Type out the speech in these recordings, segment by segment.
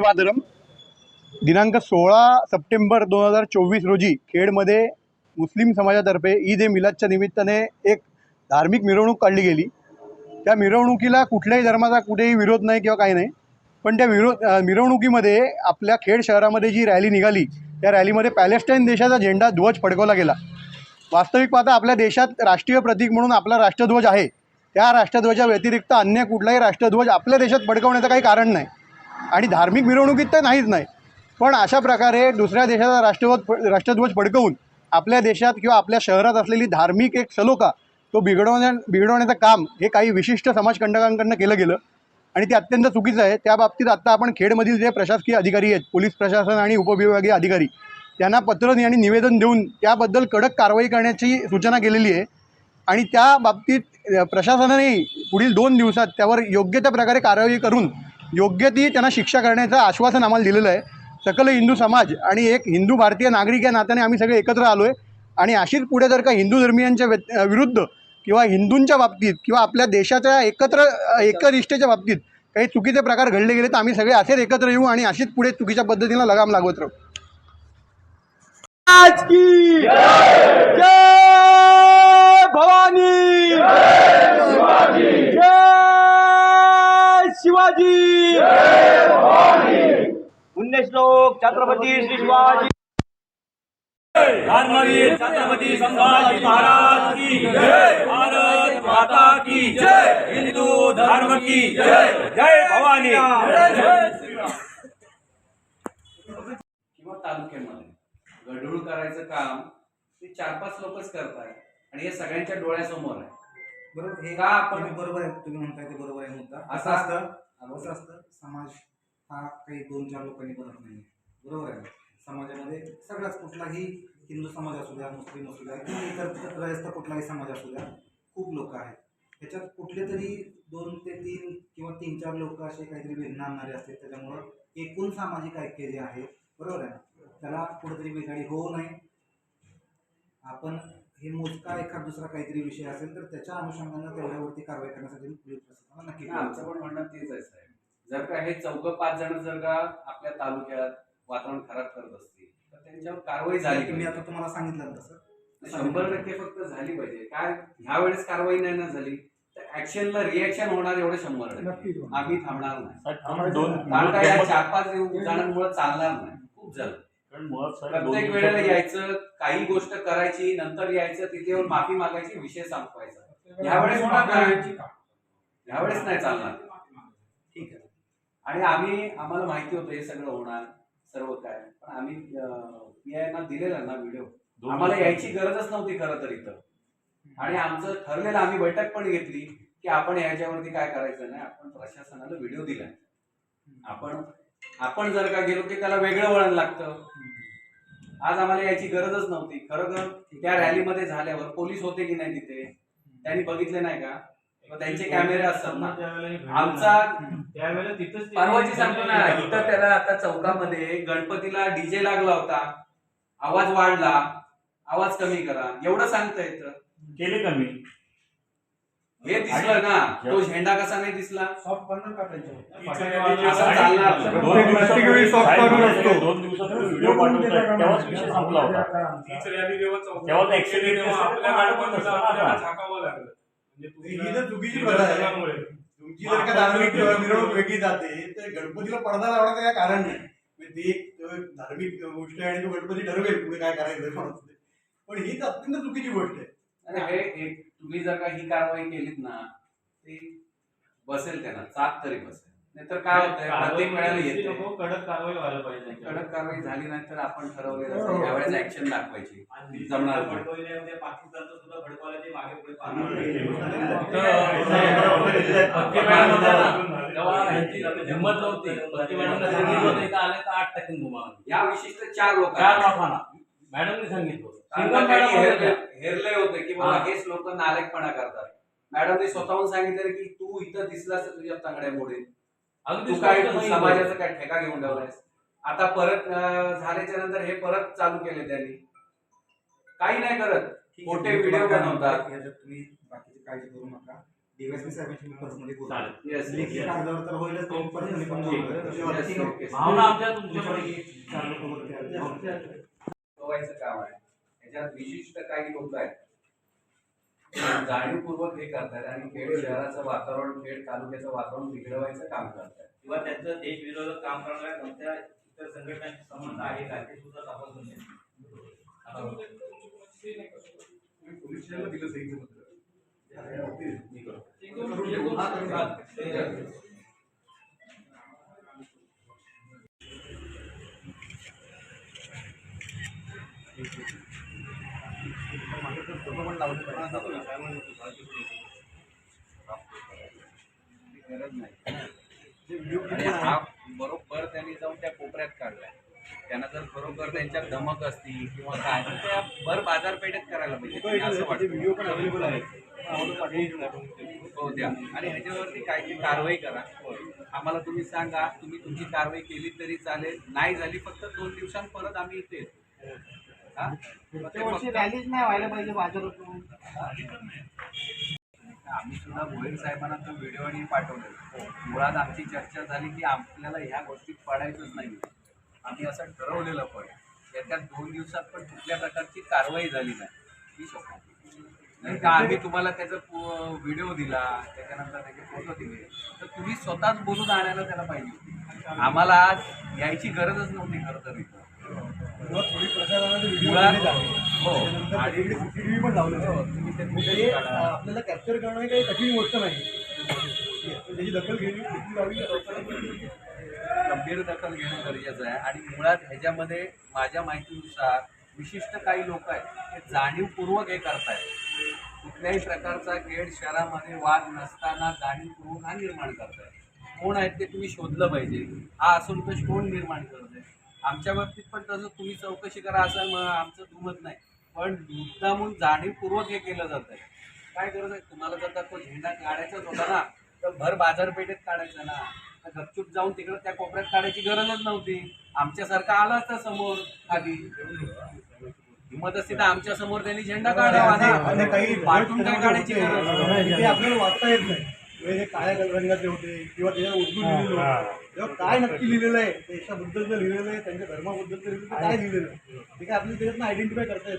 वादरम दिनांक सोळा सप्टेंबर दोन हजार चोवीस रोजी खेडमध्ये मुस्लिम समाजातर्फे ईद ए मिलादच्या निमित्ताने एक धार्मिक मिरवणूक काढली गेली. त्या मिरवणुकीला कुठल्याही धर्माचा कुठेही विरोध नाही किंवा काही नाही. पण त्या विरो मिरवणुकीमध्ये आपल्या खेड शहरामध्ये जी रॅली निघाली त्या रॅलीमध्ये पॅलेस्टाईन देशाचा झेंडा ध्वज फडकवला गेला. वास्तविक पाहता आपल्या देशात राष्ट्रीय प्रतीक म्हणून आपला राष्ट्रध्वज आहे. त्या राष्ट्रध्वजा व्यतिरिक्त अन्य कुठलाही राष्ट्रध्वज आपल्या देशात फडकवण्याचं काही कारण नाही. आणि धार्मिक मिरवणुकीत तर नाहीच नाही. पण अशा प्रकारे दुसऱ्या देशाचा राष्ट्रध्वज राष्ट्रध्वज फडकवून आपल्या देशात किंवा आपल्या शहरात असलेली धार्मिक एक सलोखा तो बिघडवण्या बिघडवण्याचं काम हे काही विशिष्ट समाजकंटकांकडनं केलं गेलं. आणि ते अत्यंत चुकीचं आहे. त्या बाबतीत आत्ता आपण खेडमधील जे प्रशासकीय अधिकारी आहेत पोलीस प्रशासन आणि उपविभागीय अधिकारी त्यांना पत्र आणि निवेदन देऊन त्याबद्दल कडक कारवाई करण्याची सूचना केलेली आहे. आणि त्या बाबतीत प्रशासनाने पुढील दोन दिवसात त्यावर योग्य त्या प्रकारे कारवाई करून योग्य ती त्यांना शिक्षा करण्याचं आश्वासन आम्हाला दिलेलं आहे. सकल हिंदू समाज आणि एक हिंदू भारतीय नागरिक या नात्याने आम्ही सगळे एकत्र आलो आहे आणि अशीच पुढे जर का हिंदू धर्मियांच्या व्यत विरुद्ध किंवा हिंदूंच्या बाबतीत किंवा आपल्या देशाच्या एकत्र एकनिष्ठेच्या बाबतीत काही चुकीचे प्रकार घडले गेले तर आम्ही सगळे असेच एकत्र येऊ आणि अशीच पुढे चुकीच्या पद्धतीनं लगाम लागवत राहू. आज की जय भवानी! जय शिवाजी! पुण्यश्लोक छत्रपती श्री शिवाजी. धर्मवीर छत्रपती संभाजी महाराज की जय। भारत माता की जय। हिंदू धर्म की जय। जय भवानी। किंवा तालुक्यामध्ये गढूळ करायचं काम ते चार पाच लोकच करताय आणि हे सगळ्यांच्या डोळ्यासमोर आहे. बरोबर हे का आपण- बरोबर आहे? तुम्ही म्हणताय ते बरोबर आहे मुद्दा असं असं असतं? असं असतं. समाज हा काही दोन चार लोकांनी बनत नाही बरोबर आहे. समाजामध्ये सगळाच कुठलाही हिंदू समाज असू द्या मुस्लिम असू द्या किंवा इतर ग्रहस्थ कुठलाही समाज असू द्या खूप लोक आहेत. ह्याच्यात कुठले तरी दोन ते तीन किंवा तीन चार लोक असे काहीतरी भिन्न आणणारे असते त्याच्यामुळं एकूण सामाजिक ऐक्य जे आहे बरोबर आहे. त्याला कुठेतरी बिघाडी होऊ नये. आपण हे मोजका एखाद दुसरा काहीतरी विषय असेल तर त्याच्या अनुषंगानं तेवढ्यावरती कारवाई करण्यासाठी पोलीस प्रशासनाला नक्की आमचं पण म्हणणं तेच आहे साहेब. जर का हे चौघ पाच जण जर का आपल्या तालुक्यात वातावरण खराब करत असतील तर त्यांच्यावर कारवाई झाली मी. आता तुम्हाला सांगितलं तसं. शंभर टक्के फक्त झाली पाहिजे. काय ह्या वेळेस कारवाई नाही ना झाली तर ऍक्शनला रिॲक्शन होणार एवढं शंभर टक्के. आम्ही थांबणार नाही. दोन कारण का या चार पाच जणांमुळे चालणार नाही. खूप झालं. प्रत्येक वेळेला यायचं काही गोष्ट करायची नंतर यायचं तिथे येऊन माफी मागायची विषय संपवायचा. यावेळेस होणार नाही यावेळेस नाही चालणार. ठीक आहे. आणि आम्ही आम्हाला माहिती होतं हे सगळं होणार सर्व काय. पण आम्ही पी दिलेला ना व्हिडिओ आम्हाला यायची गरजच नव्हती खरं तर इथं. आणि आमचं ठरलेलं आम्ही बैठक पण घेतली की आपण याच्यावरती काय करायचं नाही आपण प्रशासनाला व्हिडिओ दिलाय. आपण आपण जर का गेलो की त्याला वेगळं वळण लागतं. आज आम्हाला याची गरजच नव्हती. खरोखर त्या रॅलीमध्ये झाल्यावर पोलीस होते की नाही तिथे? त्यांनी बघितले नाही का? त्यांचे कॅमेरे असतात ना. आमचा परवाची सांगतो ना इथं त्याला आता चौकामध्ये गणपतीला डीजे लागला होता. आवाज वाढला. आवाज कमी करा. एवढं सांगता येतं. केले कमी. हे दिसलं ना तो झेंडा कसा नाही दिसला? सॉफ्ट. दोन व्हिडिओ तेव्हाच विषय संपला होता. तीच रॅली तेव्हा आपल्या झाकावं लागलं. म्हणजे ही चुकीची. तुमची जर का धार्मिक मिरवणूक वेगळी जाते तर गणपतीला पडदा लावण्याचं काय कारण नाही. म्हणजे ती एक धार्मिक गोष्ट आहे आणि तो गणपती ठरवेल पुढे काय करायचं. पण हीच अत्यंत चुकीची गोष्ट आहे. आणि हे एक तुम्ही जर का ही कारवाई केलीत ना ती बसेल त्यांना चाक तरी बसेल. नाहीतर काय होतंय प्रत्येक वेळेला येते. कडक कारवाई व्हायला पाहिजे कडक कारवाई झाली नाही तर आपण ठरवलेलं असतं. यावेळेस ऍक्शन दाखवायची. जमणार हिंमत नव्हती. आठ टक्के या विशिष्ट चार लोक चार लोकांना. मॅडमने सांगितलं हेरले हेरले होते की बाबा हेच लोक नालेकपणा करतात. मॅडमने स्वतःहून सांगितलं की तू इथं दिसलास तर तुझ्या तांगड्या मोडेल तू काय. समाजाचा काय ठेका घेऊन ठेवलायस? आता परत झाल्याच्यानंतर हे परत चालू केले त्यांनी. काही नाही करत. ठीक आहे, खोटे मी व्हिडिओ बनवतात. तुम्ही बाकीची काळजी करू नका. पर्सनली बोलतो. तर होईलच पर्सनली पण. बोलतो. भावना आमच्या तुमच्याकडे शिकवायचं काम आहे याच्यात विशिष्ट काही लोक आहेत जाणीवपूर्वक हे करतात आणि खेड शहराचं वातावरण खेड तालुक्याचं वातावरण बिघडवायचं काम करतात किंवा त्यांचं देशविरोधात काम करणाऱ्या कोणत्या इतर संघटनांशी संबंध आहे का ते सुद्धा तपासून घ्या. आता पोलीस स्टेशनला दिलं बरोबर त्यांनी जाऊन त्या कोपऱ्यात काढलाय त्यांना जर खरोखर त्यांच्यात धमक असती किंवा काय तर त्या भर बाजारपेठेत करायला पाहिजे. असं वाटतं. हो द्या. आणि ह्याच्यावरती काहीतरी कारवाई करा. आम्हाला तुम्ही सांगा तुम्ही तुमची कारवाई केली तरी चालेल. नाही झाली फक्त दोन दिवसांत परत आम्ही इथे ते रॅलीच नाही व्हायला पाहिजे बाजारातून आम्ही सुद्धा भोईर साहेबांना तो व्हिडिओ आणि पाठवले मुळात आमची चर्चा झाली की आपल्याला ह्या गोष्टीत पडायचंच नाही. आम्ही असं ठरवलेलं पण येत्या दोन दिवसात पण कुठल्या प्रकारची कारवाई झाली नाही. ही नाही का आम्ही तुम्हाला त्याचा व्हिडिओ दिला त्याच्यानंतर त्याचे फोटो दिले. तर तुम्ही स्वतःच बोलून आणायला त्याला पाहिजे होती. आम्हाला आज यायची गरजच नव्हती खरं तर आपल्याला कॅप्चर करणं ही. काही कठीण गोष्ट नाही. पण त्याची दखल घेतली गंभीर दखल घेणं गरजेचं आहे. आणि मुळात ह्याच्यामध्ये माझ्या माहितीनुसार विशिष्ट काही लोक आहेत ते जाणीवपूर्वक हे करतायत. कुठल्याही प्रकारचा खेड शहरामध्ये वाद नसताना जाणीवपूर्वक हा निर्माण करतायत. कोण आहेत ते तुम्ही शोधलं पाहिजे. हा असंतोष कोण निर्माण करत आहे आमच्या बाबतीत पण तसं तुम्ही चौकशी करा असं मग आमचं दुमत नाही. पण मुद्दामून जाणीवपूर्वक हे केलं जात आहे. काय गरज आहे? तुम्हाला जर तो झेंडा काढायचाच होता ना तर भर बाजारपेठेत काढायचा ना. तर गपचूप जाऊन तिकडे त्या कोपऱ्यात काढायची गरजच नव्हती. आमच्यासारखं आलं असतं समोर आधी हिंमत असती तर आमच्यासमोर त्यांनी झेंडा काढावा ना. काही पाठून काय काढायची गरज? आपल्याला वाचता येत नाही. ते काळ्या रंगाचे होते किंवा त्याच्यावर उर्दू लिहिलेलं होतं तेव्हा काय नक्की लिहिलेलं आहे? देशाबद्दलचं लिहिलेलं आहे त्यांच्या धर्माबद्दलचं लिहिलेलं आहे, ते काय लिहिलेलं आहे? ते काय आपल्याला त्याच्यातनं आयडेंटिफाय करता येत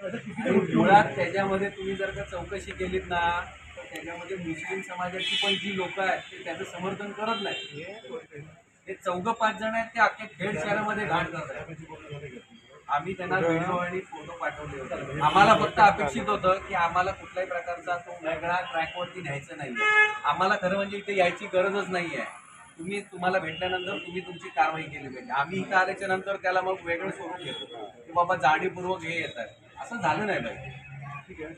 गोष्टी मुळात. त्याच्यामध्ये तुम्ही जर का चौकशी केलीत ना तर त्याच्यामध्ये मुस्लिम समाजाची पण जी लोक आहेत ते त्याचं समर्थन करत नाही हे चौघ पाच जण आहेत ते अख्ख्या खेड शहरामध्ये घाण करत आहेत आम्ही त्यांना व्हिडिओ आणि फोटो पाठवले होते. आम्हाला फक्त अपेक्षित होतं की आम्हाला कुठल्याही प्रकारचा तो वेगळा ट्रॅकवरती न्यायचं नाहीये. आम्हाला खरं म्हणजे इथे यायची गरजच नाहीये. तुम्ही तुम्हाला भेटल्यानंतर तुम्ही तुमची कारवाई केली पाहिजे. आम्ही इथं आल्याच्यानंतर त्याला मग वेगळं स्वरूप घेतो की बाबा जाणीवपूर्वक हे येतात असं झालं नाही पाहिजे.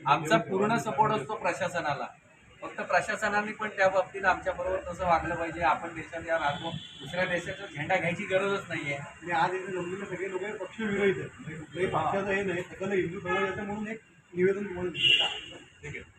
आमचा पूर्ण सपोर्ट असतो प्रशासनाला. फक्त प्रशासनाने पण त्या बाबतीत आमच्या बरोबर तसं वागलं पाहिजे. आपण देशात या राहतो. दुसऱ्या देशाचा झेंडा घ्यायची गरजच नाहीये. आणि आज इथे जमलेले सगळे लोक पक्ष विरहित आहेत. म्हणजे कुठल्याही पक्षाचं हे नाही. सगळं हिंदू समाजाचं म्हणून एक निवेदन तुम्हाला दिलं. ठीक आहे.